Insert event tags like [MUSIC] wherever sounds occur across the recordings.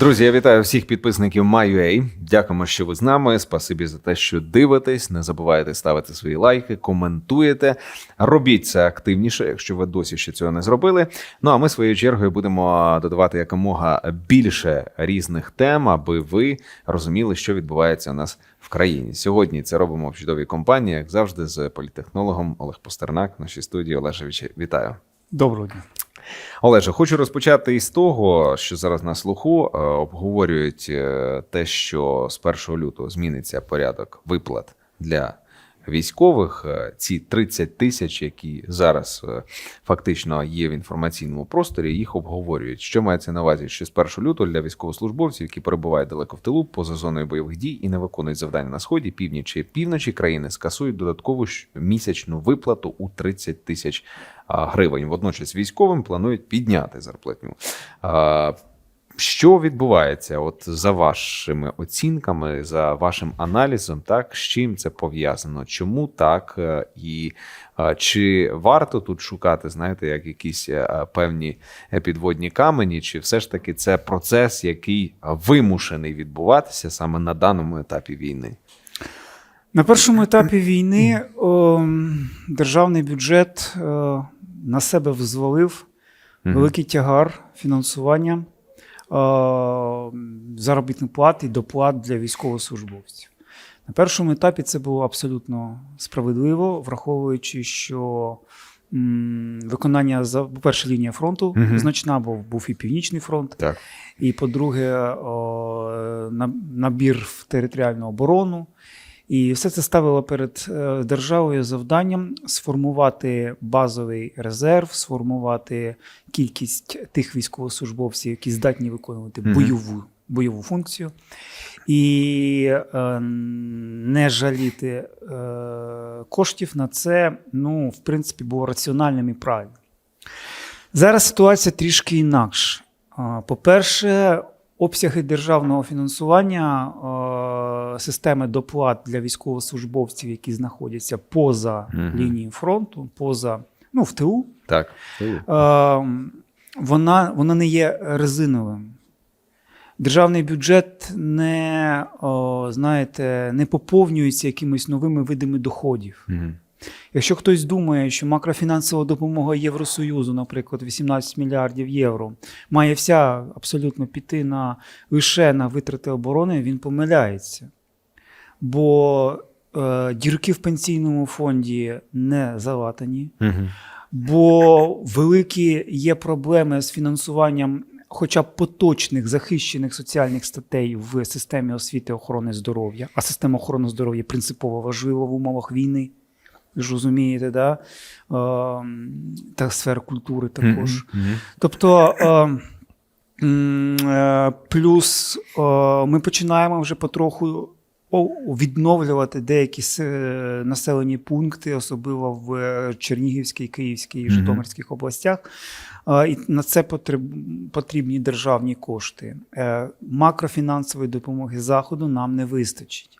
Друзі, я вітаю всіх підписників MyUA. Дякуємо, що ви з нами. Спасибі за те, що дивитесь. Не забувайте ставити свої лайки, коментуєте. Робіть це активніше, якщо ви досі ще цього не зробили. Ну а ми своєю чергою будемо додавати якомога більше різних тем, аби ви розуміли, що відбувається у нас в країні. Сьогодні це робимо в чудовій компанії, як завжди, з політехнологом Олег Постернак нашій студії. Олежевич, вітаю. Доброго дня. Олеже, хочу розпочати із того, що зараз на слуху е, обговорюють е, те, що з 1 лютого зміниться порядок виплат для військових. Е, Ці 30 тисяч, які зараз е, фактично є в інформаційному просторі, їх обговорюють. Що мається на увазі, що з 1 лютого для військовослужбовців, які перебувають далеко в тилу, поза зоною бойових дій і не виконують завдання на сході, півдні чи півночі країни, скасують додаткову місячну виплату у 30 тисяч гривень. Водночас військовим планують підняти зарплатню. Що відбувається, от за вашими оцінками, за вашим аналізом, так з чим це пов'язано? Чому так? Е, І чи варто тут шукати, знаєте, як якісь е, певні е, підводні камені, чи все ж таки це процес, який вимушений відбуватися саме на даному етапі війни? На першому етапі війни о, державний бюджет е, на себе взвалив великий тягар фінансування е, заробітних плат і доплат для військовослужбовців. На першому етапі це було абсолютно справедливо, враховуючи, що виконання за по-перше, лінія фронту Мгм. значна, бо був і Північний фронт, Так. І по-друге, на- набір в територіальну оборону. І все це ставило перед е, державою завданням сформувати базовий резерв, сформувати кількість тих військовослужбовців, які здатні виконувати бойову, бойову функцію, і е, не жаліти е, коштів на це, ну, в принципі, було раціональним і правильним. Зараз ситуація трішки інакша. По-перше, обсяги державного фінансування е, системи доплат для військовослужбовців, які знаходяться поза Мгм. лінією фронту, поза ну, в тилу, Так. е, вона, вона не є резиновим. Державний бюджет не, о, знаєте, не поповнюється якимись новими видами доходів. Мгм. Якщо хтось думає, що макрофінансова допомога Євросоюзу, наприклад, 18 мільярдів євро, має вся абсолютно піти на лише на витрати оборони, він помиляється. Бо е, дірки в пенсійному фонді не залатані, Мгм. бо великі є проблеми з фінансуванням хоча б поточних захищених соціальних статей в системі освіти охорони здоров'я, а система охорони здоров'я принципово важлива в умовах війни. Ви ж розумієте, да? Е, та сфера культури також. Мгм. Мгм. Тобто, е, е, плюс е, ми починаємо вже потроху відновлювати деякі населені пункти, особливо в Чернігівській, Київській і. Житомирських областях. І на це потрібні державні кошти. Макрофінансової допомоги Заходу нам не вистачить.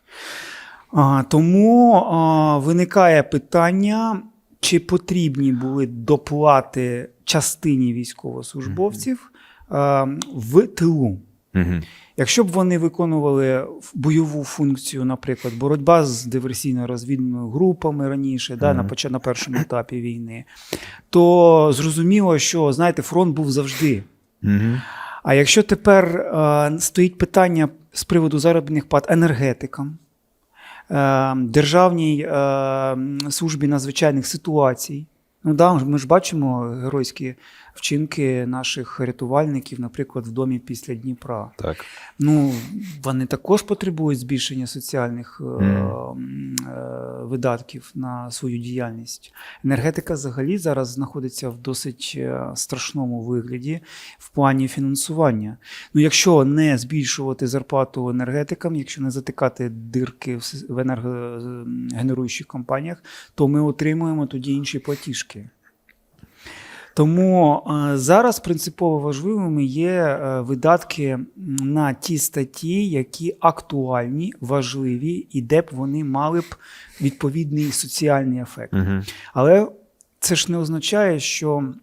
А, Тому а, виникає питання, чи потрібні були доплати частині військовослужбовців а, в тилу. Якщо б вони виконували бойову функцію, наприклад, боротьба з диверсійно-розвідними групами раніше, да, на, на першому етапі війни, то зрозуміло, що знаєте, фронт був завжди. А якщо тепер е, стоїть питання з приводу заробітних плат енергетикам, Державній е, службі надзвичайних ситуацій, ну да, ми ж бачимо геройські вчинки наших рятувальників, наприклад, в домі після Дніпра. Так. Ну, вони також потребують збільшення соціальних е, видатків на свою діяльність. Енергетика взагалі зараз знаходиться в досить е, страшному вигляді в плані фінансування. Ну, якщо не збільшувати зарплату енергетикам, якщо не затикати дирки в енергогенеруючих компаніях, то ми отримуємо тоді інші платіжки. Тому е, зараз принципово важливими є е, видатки на ті статті, які актуальні, важливі, і де б вони мали б відповідний соціальний ефект. Але це ж не означає, що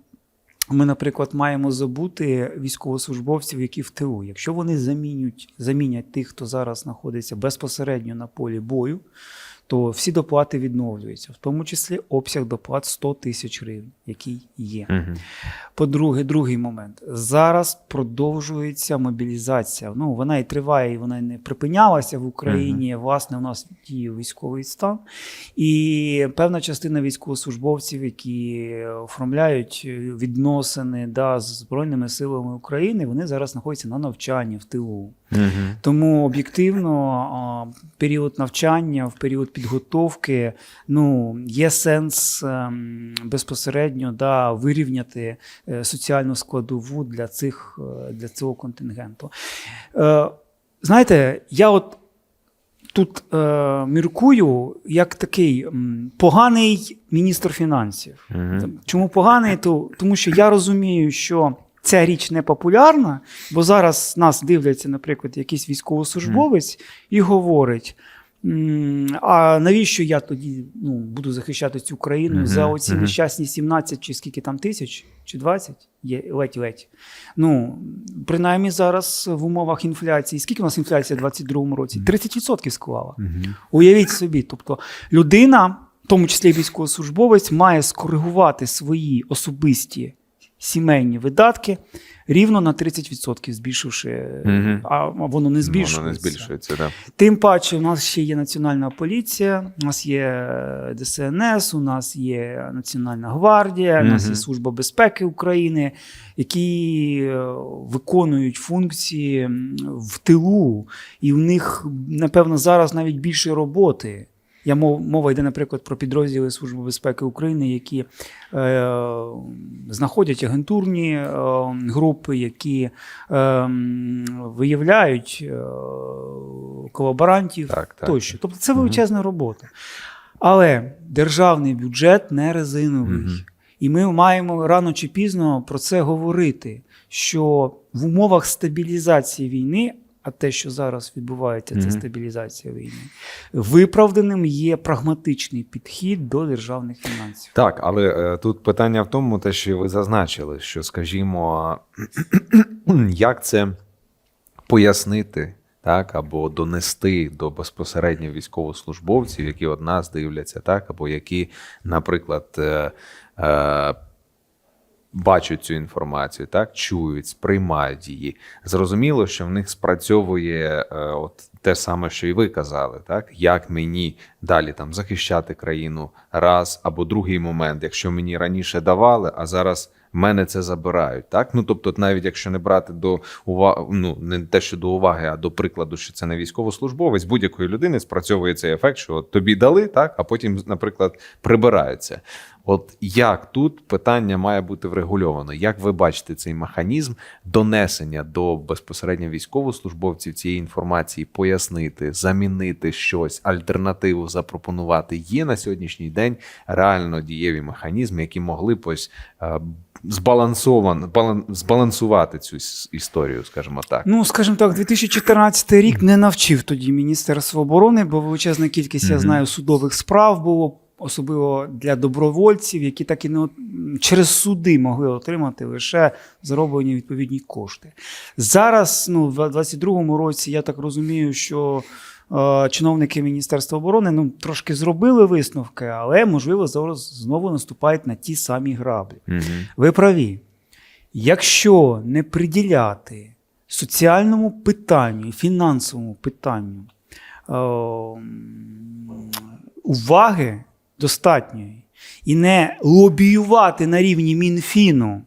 ми, наприклад, маємо забути військовослужбовців, які в ТУ. Якщо вони замінять, замінять тих, хто зараз знаходиться безпосередньо на полі бою, то всі доплати відновлюються, в тому числі обсяг доплат 100 тисяч гривень, який є. Мгм. По-друге, другий момент. Зараз продовжується мобілізація. Ну, вона і триває, і вона не припинялася в Україні. Власне, у нас діє військовий стан. І певна частина військовослужбовців, які оформляють відносини да, з Збройними силами України, вони зараз знаходяться на навчанні в тилу. Мгм. Тому об'єктивно період навчання, в період підготовки, ну є сенс ем, безпосередньо да, вирівняти е, соціальну складову для цих е, для цього контингенту. Е, знаєте, я от тут міркую як такий поганий міністр фінансів. Мгм. Чому поганий? То, тому що я розумію, що ця річ не популярна, бо зараз нас дивляться, наприклад, якийсь військовослужбовець і говорить. «М, А навіщо я тоді ну, буду захищати цю країну Мгм, за оці мгм. нещасні 17 чи скільки там тисяч, чи 20? Є ледь-ледь. Ну, принаймні зараз в умовах інфляції. Скільки у нас інфляція в 2022 році? 30% склала. Мгм. Уявіть собі, тобто людина, в тому числі військовослужбовець, має скоригувати свої особисті сімейні видатки рівно на 30%, збільшивши, Мгм. а воно не збільшується. Воно не збільшується, так. Тим паче, у нас ще є Національна поліція, у нас є ДСНС, у нас є Національна гвардія, у нас є Служба безпеки України, які е, виконують функції в тилу, і в них, напевно, зараз навіть більше роботи. Я мов, мова йде, наприклад, про підрозділи Служби безпеки України, які е, знаходять агентурні е, групи, які е, виявляють е, колаборантів Так, так. тощо. Тобто це величезна робота. Але державний бюджет не резиновий. Мгм. І ми маємо рано чи пізно про це говорити, що в умовах стабілізації війни, а те, що зараз відбувається, це стабілізація війни, виправданим є прагматичний підхід до державних фінансів. Так, але е, тут питання в тому, те, що ви зазначили, що, скажімо, [CLEARS THROAT] як це пояснити, так, або донести до безпосередньо військовослужбовців, які от нас дивляться, так, або які, наприклад, е, е, бачать цю інформацію, так, чують, сприймають її. Зрозуміло, що в них спрацьовує е, от те саме, що і ви казали, так, як мені далі там захищати країну раз, або другий момент, якщо мені раніше давали, а зараз. Мене це забирають, так? Ну тобто, навіть якщо не брати до уваги, ну не те, що до уваги, а до прикладу, що це не військовослужбовець, будь-якої людини спрацьовує цей ефект, що от тобі дали, так, а потім, наприклад, прибираються. От як тут питання має бути врегульовано? Як ви бачите цей механізм донесення до безпосередньо військовослужбовців цієї інформації, пояснити, замінити щось, альтернативу запропонувати? Є на сьогоднішній день реально дієві механізми, які могли б ось е, збалансовано балан, збалансувати цю історію, скажімо так. Ну, скажімо так, 2014 рік не навчив тоді Міністерство оборони, бо величезна кількість, я знаю, судових справ було. Особливо для добровольців, які так і не через суди могли отримати лише зароблені відповідні кошти. Зараз, ну, в 2022 році, я так розумію, що е, чиновники Міністерства оборони ну, трошки зробили висновки, але, можливо, зараз знову наступають на ті самі граблі. Угу. Ви праві. Якщо не приділяти соціальному питанню, фінансовому питанню е, уваги достатньої і не лобіювати на рівні Мінфіну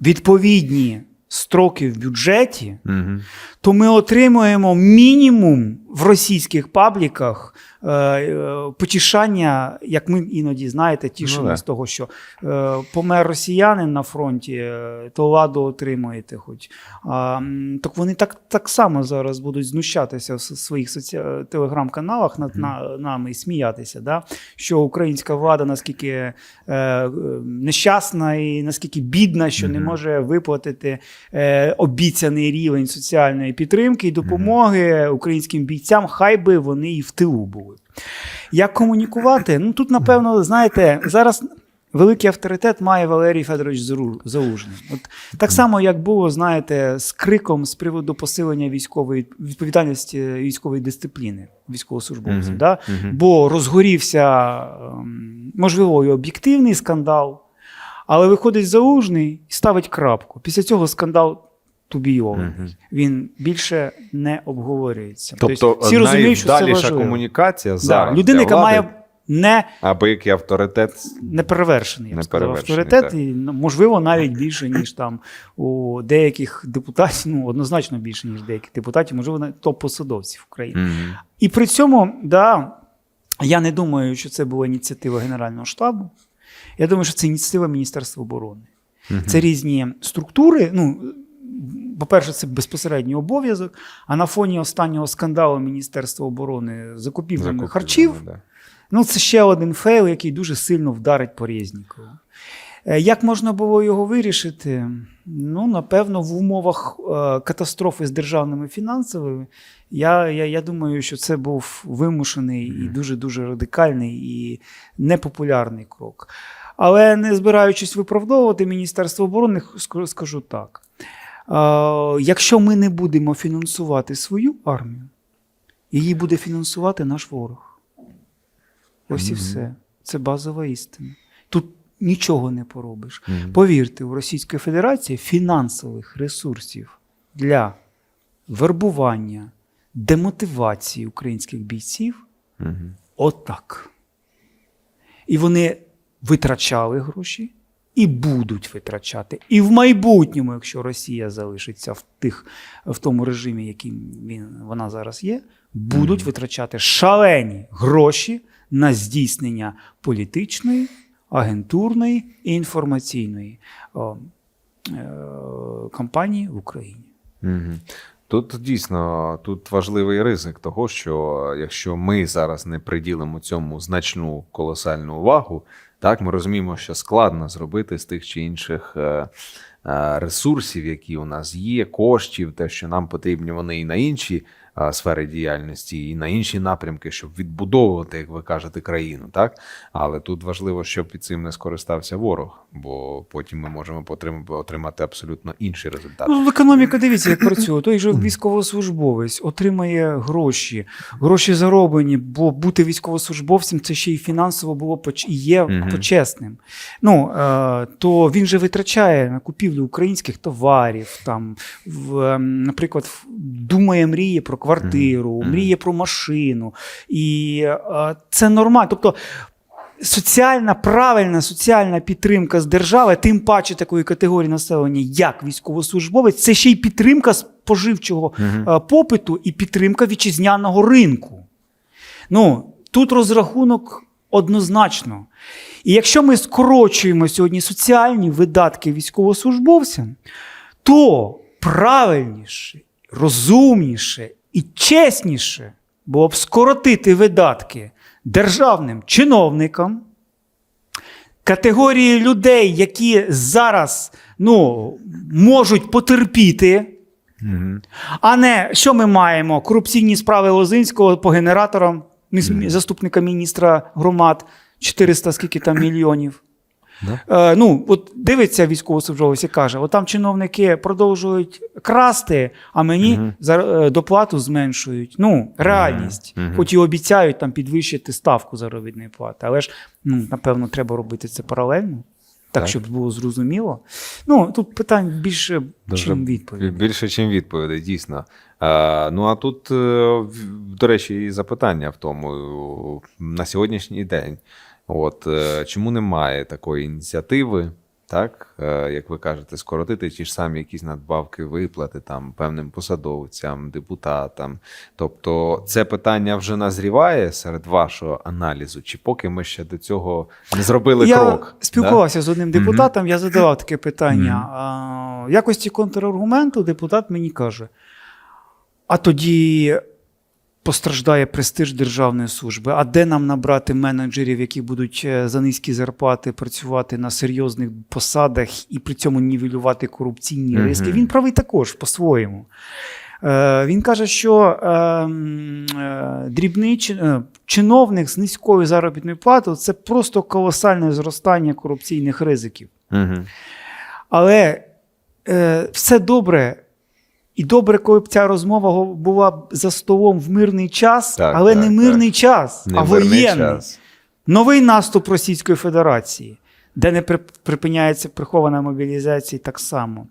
відповідні строки в бюджеті, Угу. то ми отримуємо мінімум в російських пабліках е, е, потішання, як ми іноді знаєте, тішимо Ну, з того, що е, помер росіянин на фронті, е, то ладу отримуєте. Хоч а, так вони так, так само зараз будуть знущатися в своїх соці... телеграм-каналах над на, нами і сміятися, да? що українська влада наскільки е, е, нещасна і наскільки бідна, що не може виплатити е, обіцяний рівень соціальної підтримки і допомоги українським бійцям, хай би вони і в тилу були. Як комунікувати? Ну тут, напевно, знаєте, зараз великий авторитет має Валерій Федорович Залужний. От так само, як було, знаєте, з криком з приводу посилення військової відповідальності військової дисципліни військовослужбовців. Мгм. Да? Мгм. Бо розгорівся, ем, можливо, і об'єктивний скандал, але виходить залужний і ставить крапку. Після цього скандал тубійовий. Мгм. Він більше не обговорюється. Тобто всі розуміють, що це важливо. комунікація Да. зараз. Людина, для яка влади, має не, аби який авторитет. неперевершений, я сказав, авторитет, так. і ну, можливо навіть більше, ніж там у деяких депутатів, ну однозначно більше, ніж деяких депутатів, можливо, навіть топ-посадовців України. Мгм. І при цьому, да, я не думаю, що це була ініціатива Генерального штабу. Я думаю, що це ініціатива Міністерства оборони. Мгм. Це різні структури. Ну, по-перше, це безпосередній обов'язок. А на фоні останнього скандалу Міністерства оборони закупівлями харчів, да. ну це ще один фейл, який дуже сильно вдарить по Резнікову. Е, Як можна було його вирішити? Ну, напевно, в умовах е, катастрофи з державними фінансовими. Я, я, я думаю, що це був вимушений і дуже-дуже радикальний і непопулярний крок. Але не збираючись виправдовувати Міністерство оборони, скажу так: якщо ми не будемо фінансувати свою армію, її буде фінансувати наш ворог. Ось і все. Це базова істина. Тут нічого не поробиш. Повірте, у Російської Федерації фінансових ресурсів для вербування, демотивації українських бійців отак. І вони витрачали гроші і будуть витрачати. І в майбутньому, якщо Росія залишиться в, тих, в тому режимі, яким він, вона зараз є, будуть витрачати шалені гроші на здійснення політичної, агентурної і інформаційної о, е, кампанії в Україні. Мгм. Тут дійсно тут важливий ризик того, що якщо ми зараз не приділимо цьому значну колосальну увагу, так ми розуміємо, що складно зробити з тих чи інших е, ресурсів, які у нас є, коштів, те, що нам потрібні вони і на інші е, сфери діяльності, і на інші напрямки, щоб відбудовувати, як ви кажете, країну. Так але тут важливо, щоб під цим не скористався ворог, бо потім ми можемо отримати абсолютно інший результат. Ну, економіка, дивіться, як працює. Той же військовослужбовець отримає гроші, гроші зароблені, бо бути військовослужбовцем це ще й фінансово було поч- і є почесним. Ну, е, то він же витрачає на купівлю українських товарів, там, в, ем, наприклад, думає, мріє про квартиру, мріє про машину. І е, це нормально. Тобто, соціальна, правильна соціальна підтримка з держави, тим паче такої категорії населення, як військовослужбовець, це ще й підтримка споживчого е, попиту і підтримка вітчизняного ринку. Ну, тут розрахунок однозначно. І якщо ми скорочуємо сьогодні соціальні видатки військовослужбовцям, то правильніше, розумніше і чесніше було б скоротити видатки державним чиновникам, категорії людей, які зараз ну, можуть потерпіти. Мгм. А не що ми маємо? Корупційні справи Лозинського по генераторам, Мгм. заступника міністра громад, 400 скільки там мільйонів. Да? Е, ну, от дивиться військовослужбовець і каже: от там чиновники продовжують красти, а мені Мгм. за, е, доплату зменшують. Ну, реальність. Мгм. Хоч і обіцяють там підвищити ставку заробітної плати, але ж ну, напевно треба робити це паралельно, так, Так. щоб було зрозуміло. Ну, тут питань більше, Дуже ніж відповідь. Більше, ніж відповідей, дійсно. А, ну а тут, е, до речі, і запитання в тому на сьогоднішній день. От е, чому немає такої ініціативи, так е, як ви кажете, скоротити ті ж самі якісь надбавки, виплати там певним посадовцям, депутатам. Тобто, це питання вже назріває серед вашого аналізу, чи поки ми ще до цього не зробили я крок? спілкувався з одним депутатом, я задавав таке питання. А, в якості контраргументу депутат мені каже: а тоді постраждає престиж державної служби. А де нам набрати менеджерів, які будуть е, за низькі зарплати працювати на серйозних посадах і при цьому нівелювати корупційні Мгм. риски? Він правий також по-своєму. Е, Він каже, що е, е, дрібний чи- е, чиновник з низькою заробітною платою це просто колосальне зростання корупційних ризиків. Угу. Але е, все добре. І добре, коли б ця розмова була за столом в мирний час, Так, але так, не мирний час, а воєнний. час. Новий наступ Російської Федерації, де не припиняється прихована мобілізація, так само.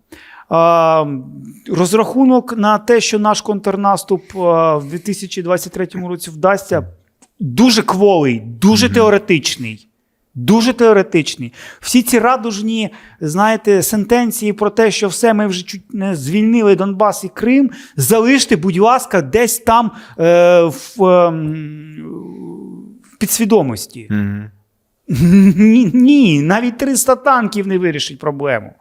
Розрахунок на те, що наш контрнаступ в 2023 році вдасться, дуже кволий, дуже теоретичний. Дуже теоретичний. Всі ці радужні, знаєте, сентенції про те, що все, ми вже чуть не звільнили Донбас і Крим, залиште, будь ласка, десь там е, в, е, в підсвідомості. Угу. Ні, ні, навіть 300 танків не вирішить проблему.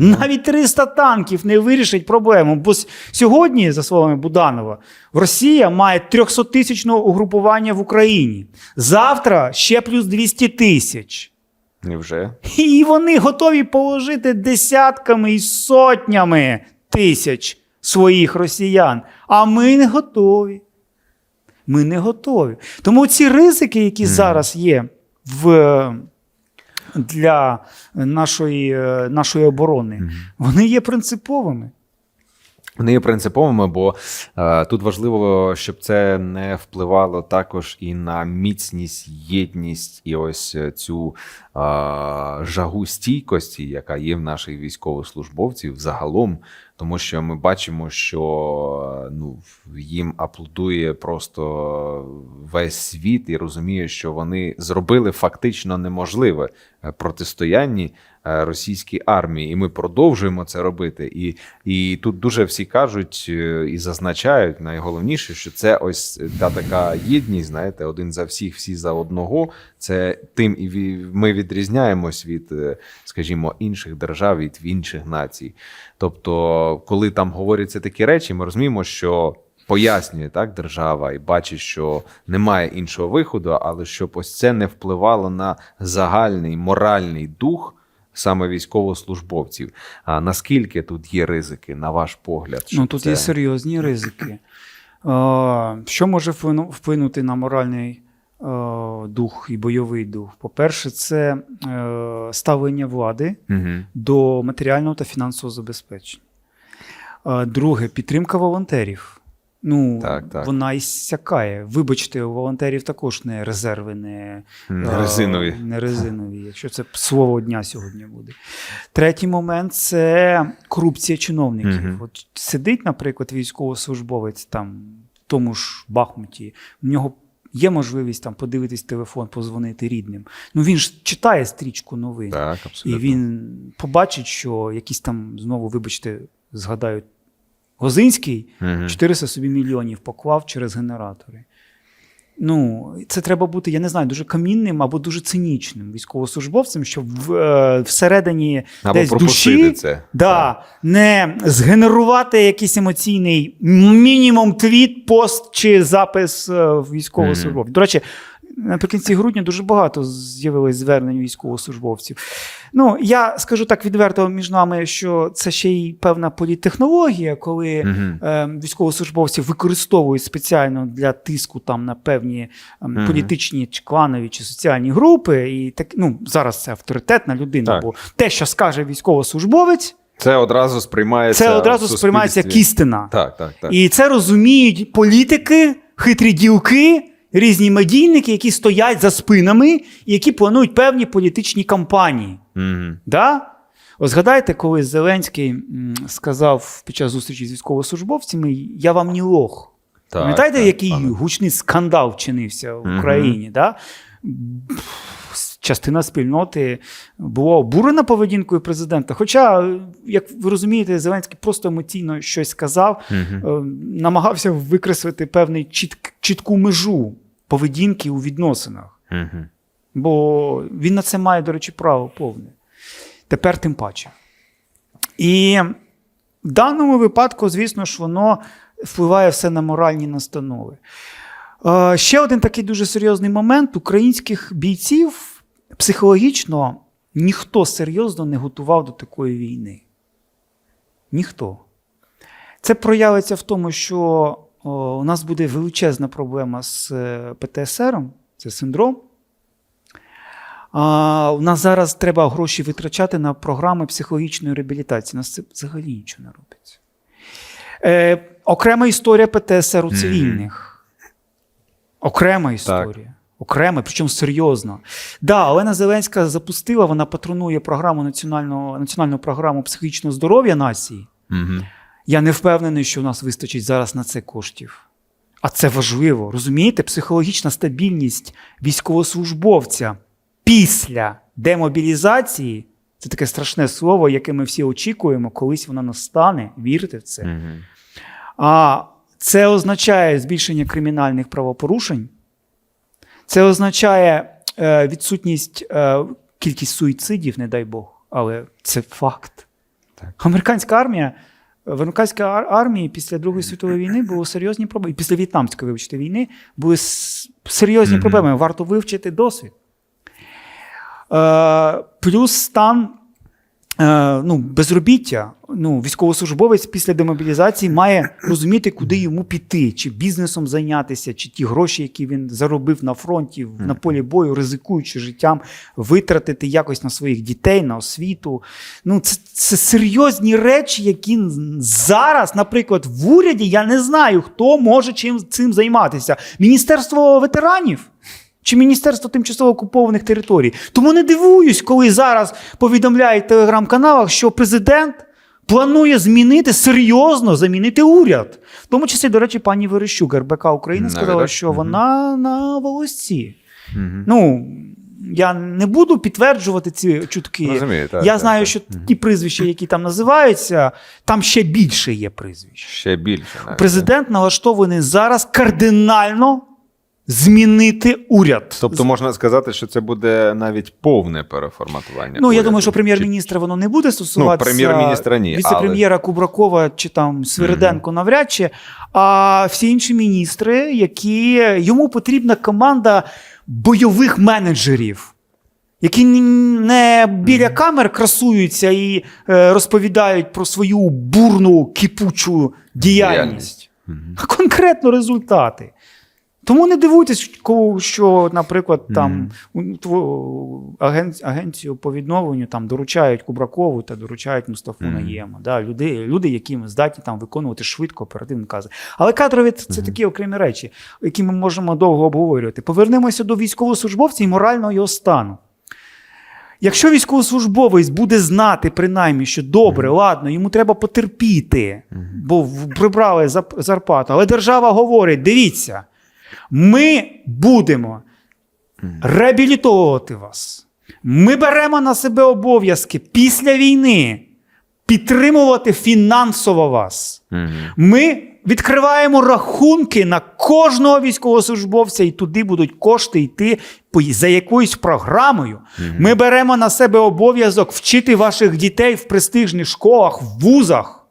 Навіть 300 танків не вирішить проблему. Бо сьогодні, за словами Буданова, Росія має 300-тисячне угрупування в Україні. Завтра ще плюс 200 тисяч. Невже? І вони готові положити десятками і сотнями тисяч своїх росіян. А ми не готові. Ми не готові. Тому ці ризики, які зараз є в, для нашої, е, нашої оборони, вони є принциповими. Вони є принциповими, бо е, тут важливо, щоб це не впливало також і на міцність, єдність і ось е, цю е, жагу стійкості, яка є в наших військовослужбовців загалом. Тому що ми бачимо, що ну, їм аплодує просто весь світ і розуміє, що вони зробили фактично неможливе е, протистоянні е, російській армії, і ми продовжуємо це робити. І, і тут дуже всі кажуть е, і зазначають найголовніше, що це ось та така єдність, знаєте, один за всіх, всі за одного. Це тим і ми відрізняємось від, скажімо, інших держав, від інших націй. Тобто, коли там говоряться такі речі, ми розуміємо, що. Пояснює так держава і бачить, що немає іншого виходу, але щоб ось це не впливало на загальний моральний дух саме військовослужбовців. А наскільки тут є ризики, на ваш погляд? Ну тут це... є серйозні ризики. Що може вплинути на моральний е, дух і бойовий дух? По-перше, це е, ставлення влади Угу. до матеріального та фінансового забезпечення. Друге, підтримка волонтерів. Ну, Так, так. вона іссякає. Вибачте, у волонтерів також не резерви, не, Не резинові. Не резинові, якщо це слово дня сьогодні буде. Третій момент це корупція чиновників. Мгм. От сидить, наприклад, військовослужбовець там в тому ж Бахмуті, в нього. Є можливість там подивитись телефон, позвонити рідним. Ну він ж читає стрічку новин. Так, І він побачить, що якісь там знову, вибачте, згадають Гозинський Мгм. 400 собі мільйонів поклав через генератори. Ну, це треба бути, я не знаю, дуже камінним або дуже цинічним військовослужбовцем, щоб в, е, всередині Або десь душі це. Да, не згенерувати якийсь емоційний мінімум твіт, пост чи запис е, військовослужбовців. До речі, наприкінці грудня дуже багато з'явилось звернень військовослужбовців. Ну, я скажу так відверто між нами, що це ще й певна політтехнологія, коли Мгм. е, військовослужбовців використовують спеціально для тиску там на певні Мгм. політичні чи кланові чи соціальні групи. І так, ну, зараз це авторитетна людина, Так. бо те, що скаже військовослужбовець, Це одразу сприймається. це одразу сприймається як істина. Так, так, так. І це розуміють політики, хитрі ділки, різні медійники, які стоять за спинами і які планують певні політичні кампанії. Мгм. Да? От згадайте, коли Зеленський сказав під час зустрічі з військовослужбовцями: Я вам не лох. Так, Пам'ятаєте, так, який пане. гучний скандал вчинився в. Україні? Да? Частина спільноти була обурена поведінкою президента. Хоча, як ви розумієте, Зеленський просто емоційно щось сказав, е, намагався викреслити певну чіт, чітку межу поведінки у відносинах. Бо він на це має, до речі, право повне. Тепер тим паче. І в даному випадку, звісно ж, воно впливає все на моральні настанови. Е, Ще один такий дуже серйозний момент: українських бійців психологічно ніхто серйозно не готував до такої війни. Ніхто. Це проявиться в тому, що у нас буде величезна проблема з е, ПТСР, це синдром. А, у нас зараз треба гроші витрачати на програми психологічної реабілітації. У нас це взагалі нічого не робиться. Е, окрема історія ПТСР у цивільних. Окрема історія. Окрема, причому серйозно. Да, Олена Зеленська запустила, вона патронує програму національного, національну програму психічного здоров'я нації. Угу. Я не впевнений, що у нас вистачить зараз на це коштів. А це важливо. Розумієте, психологічна стабільність військовослужбовця після демобілізації це таке страшне слово, яке ми всі очікуємо, колись воно настане. Вірте в це. Угу. А це означає збільшення кримінальних правопорушень. Це означає е, відсутність е, кількість суїцидів, не дай Бог. Але це факт. Так. Американська армія. В американській армії після Другої світової війни були серйозні проблеми. Після В'єтнамської, вибачте, війни були серйозні проблеми. Варто вивчити досвід. Е, плюс стан ну, безробіття. Ну, військовослужбовець після демобілізації має розуміти, куди йому піти, чи бізнесом зайнятися, чи ті гроші, які він заробив на фронті, на полі бою, ризикуючи життям, витратити якось на своїх дітей, на освіту. Ну, це, це серйозні речі, які зараз, наприклад, в уряді я не знаю, хто може чим цим займатися. Міністерство ветеранів. Чи Міністерство тимчасово окупованих територій. Тому не дивуюсь, коли зараз повідомляють в телеграм-каналах, що президент планує змінити серйозно замінити уряд. В тому числі, до речі, пані Верещук, РБК України, сказала, що вона на волосці. Ну, я не буду підтверджувати ці чутки. Розумію, так, я так, знаю, так. що ті прізвища, які там називаються, там ще більше є прізвищ. Ще більше. Навіть. Президент налаштований зараз кардинально змінити уряд. Тобто можна сказати, що це буде навіть повне переформатування. Ну, я думаю, що прем'єр-міністра воно не буде стосуватися. Ну, прем'єр-міністра ні, Віце-прем'єра Кубракова чи там Свириденко навряд чи. А всі інші міністри, які йому потрібна команда бойових менеджерів. Які не біля камер красуються і е, розповідають про свою бурну кипучу діяльність, а конкретно результати. Тому не дивуйтесь, що, наприклад, там у- агенцію по відновленню там доручають Кубракову та доручають Мустафу Мгм. Наєма. Да, люди, люди, які здатні там виконувати швидко оперативні накази. Але кадрові це це такі окремі речі, які ми можемо довго обговорювати. Повернемося до військовослужбовця і морального його стану. Якщо військовослужбовець буде знати, принаймні, що добре, ладно, йому треба потерпіти, бо прибрали зарплату, але держава говорить: дивіться, ми будемо реабілітовувати вас. Ми беремо на себе обов'язки після війни підтримувати фінансово вас. Ми відкриваємо рахунки на кожного військовослужбовця, і туди будуть кошти йти за якоюсь програмою. Ми беремо на себе обов'язок вчити ваших дітей в престижних школах, в вузах.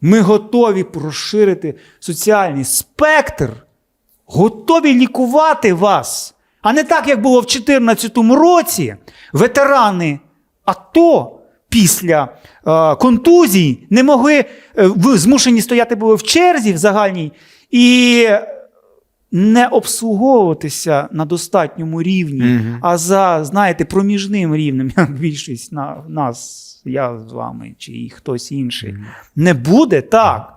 Ми готові розширити соціальний спектр, готові лікувати вас. А не так, як було в 2014 році. Ветерани АТО після е, контузій не могли е, змушені стояти були в черзі в загальній і не обслуговуватися на достатньому рівні, Мгм. а за, знаєте, проміжним рівнем, як більшість на нас, я з вами чи хтось інший, не буде так.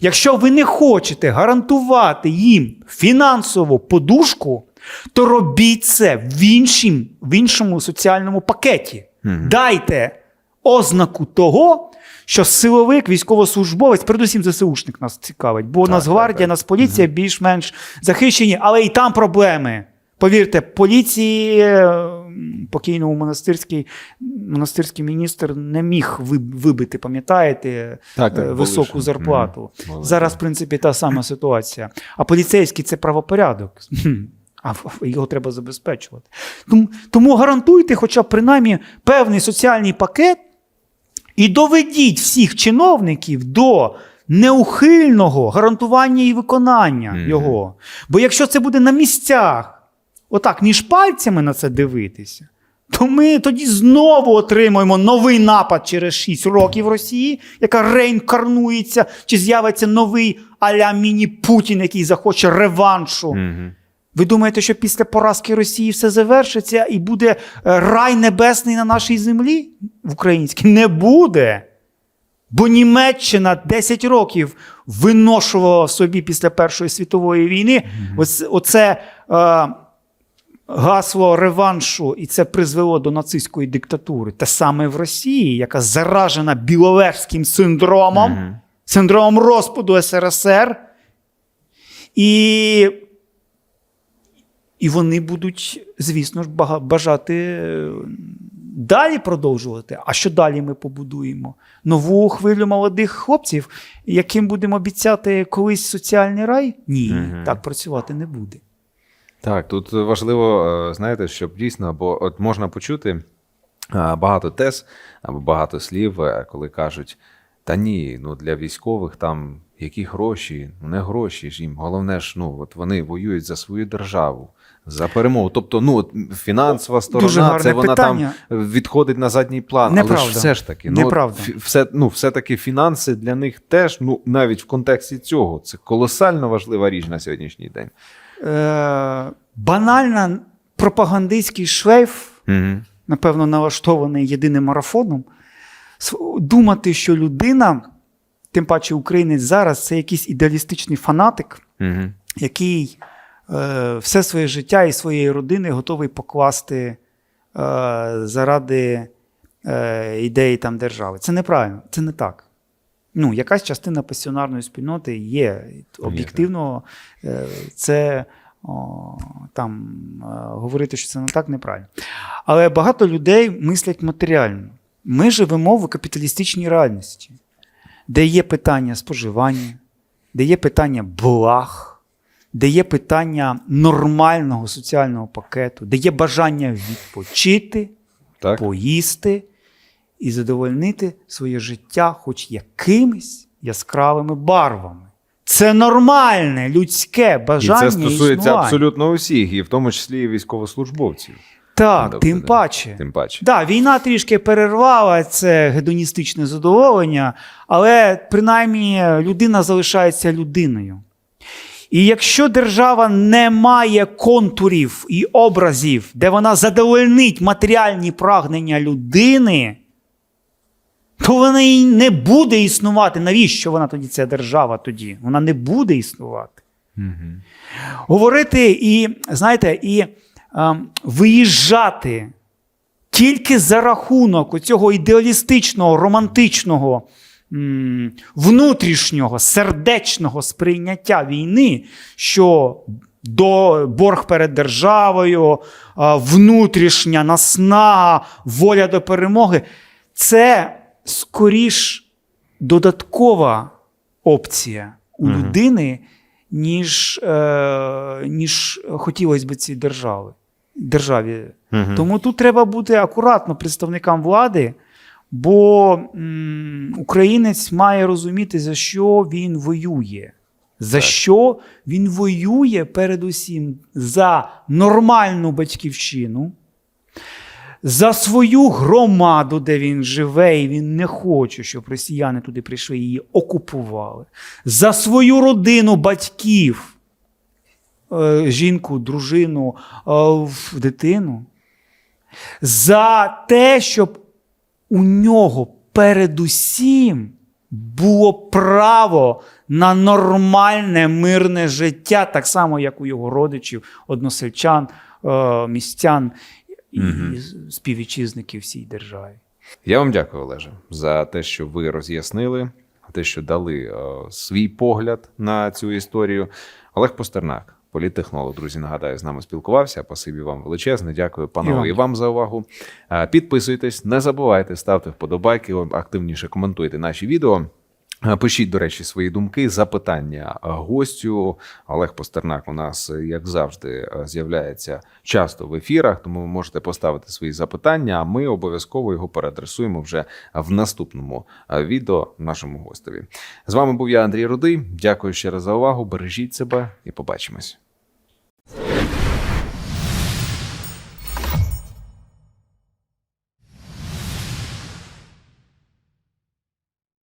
Якщо ви не хочете гарантувати їм фінансову подушку, то робіть це в, іншим, в іншому соціальному пакеті. Мгм. Дайте ознаку того, що силовик, військовослужбовець, передусім ЗСУшник нас цікавить, бо Так, Нацгвардія, так, так. Нацполіція більш-менш захищені, але і там проблеми. Повірте, поліції е, покійному монастирський, монастирський міністр не міг ви- вибити, пам'ятаєте, е, були високу ж. зарплату. Були, Зараз, в принципі, та сама ситуація. А поліцейський це правопорядок. А його треба забезпечувати. Тому, тому гарантуйте, хоча б принаймні певний соціальний пакет, і доведіть всіх чиновників до неухильного гарантування і виконання Мгм. його. Бо якщо це буде на місцях, отак між пальцями на це дивитися, то ми тоді знову отримаємо новий напад через 6 років Росії, яка реінкарнується, чи з'явиться новий аля міні-Путін, який захоче реваншу. Угу. Ви думаєте, що після поразки Росії все завершиться і буде е, рай небесний на нашій землі в українській? Не буде. Бо Німеччина 10 років виношувала собі після Першої світової війни оце, оце е, гасло реваншу, і це призвело до нацистської диктатури. Те саме в Росії, яка заражена біловежським синдромом, Мгм. синдромом розпаду СРСР. І і вони будуть, звісно ж, бажати е, далі продовжувати. А що далі ми побудуємо? Нову хвилю молодих хлопців, яким будемо обіцяти колись соціальний рай? Ні, Мгм. так працювати не буде. Так, тут важливо, е, знаєте, щоб дійсно, бо от можна почути е, багато тез або багато слів, е, коли кажуть: та ні, ну для військових там які гроші, ну не гроші ж їм. Головне ж, ну от вони воюють за свою державу, за перемогу. Тобто, ну от фінансова сторона, це вона питання. там відходить на задній план. Але ж все ж таки, ну, Неправда. все, ну, все-таки фінанси для них теж, ну навіть в контексті цього, це колосально важлива річ на сьогоднішній день. Е, банально пропагандистський шлейф Угу. напевно, налаштований єдиним марафоном, думати, що людина, тим паче українець зараз, це якийсь ідеалістичний фанатик, Угу. який е, все своє життя і своєї родини готовий покласти е, заради е, ідеї там держави. Це неправильно, це не так. Ну, якась частина пасіонарної спільноти є. Об'єктивно, е, це о, там е, говорити, що це не так, неправильно. Але багато людей мислять матеріально. Ми живемо в капіталістичній реальності, де є питання споживання, де є питання благ, де є питання нормального соціального пакету, де є бажання відпочити, Так? поїсти і задовольнити своє життя хоч якимись яскравими барвами. Це нормальне людське І бажання. це стосується існування. абсолютно усіх, і в тому числі і військовослужбовців. Так, Тобто, тим паче. Тим паче. Да, війна трішки перервала це гедоністичне задоволення, але принаймні людина залишається людиною. І якщо держава не має контурів і образів, де вона задовольнить матеріальні прагнення людини, то вона і не буде існувати. Навіщо вона тоді, ця держава тоді? Вона не буде існувати Угу. говорити і, знаєте, і ем, виїжджати тільки за рахунок цього ідеалістичного, романтичного, м, внутрішнього, сердечного сприйняття війни, що до борг перед державою, внутрішня наснага, воля до перемоги це скоріш додаткова опція у Мгм. людини, ніж, е, ніж хотілося б цій держави. державі. Угу. Тому тут треба бути акуратно представникам влади, бо м, українець має розуміти, за що він воює. За Так. що він воює передусім за нормальну батьківщину, за свою громаду, де він живе, і він не хоче, щоб росіяни туди прийшли і її окупували, за свою родину батьків, е, жінку, дружину, е, дитину, за те, щоб у нього передусім було право на нормальне мирне життя, так само, як у його родичів, односельчан, е, містян і Мгм. співвітчизників всій державі. Я вам дякую, Олеже, за те, що ви роз'яснили, те, що дали е, свій погляд на цю історію. Олег Постернак, політтехнолог, друзі, нагадаю, з нами спілкувався. Пасибі вам величезне. Дякую, панове, І вам. і вам за увагу. Е, Підписуйтесь, не забувайте, ставте вподобайки, активніше коментуйте наші відео. Е, Пишіть, до речі, свої думки, запитання е, гостю. Олег Постернак у нас, е, як завжди, з'являється часто в ефірах, тому ви можете поставити свої запитання. А ми обов'язково його переадресуємо вже в наступному відео нашому гостеві. З вами був я, Андрій Рудий. Дякую ще раз за увагу. Бережіть себе і побачимось.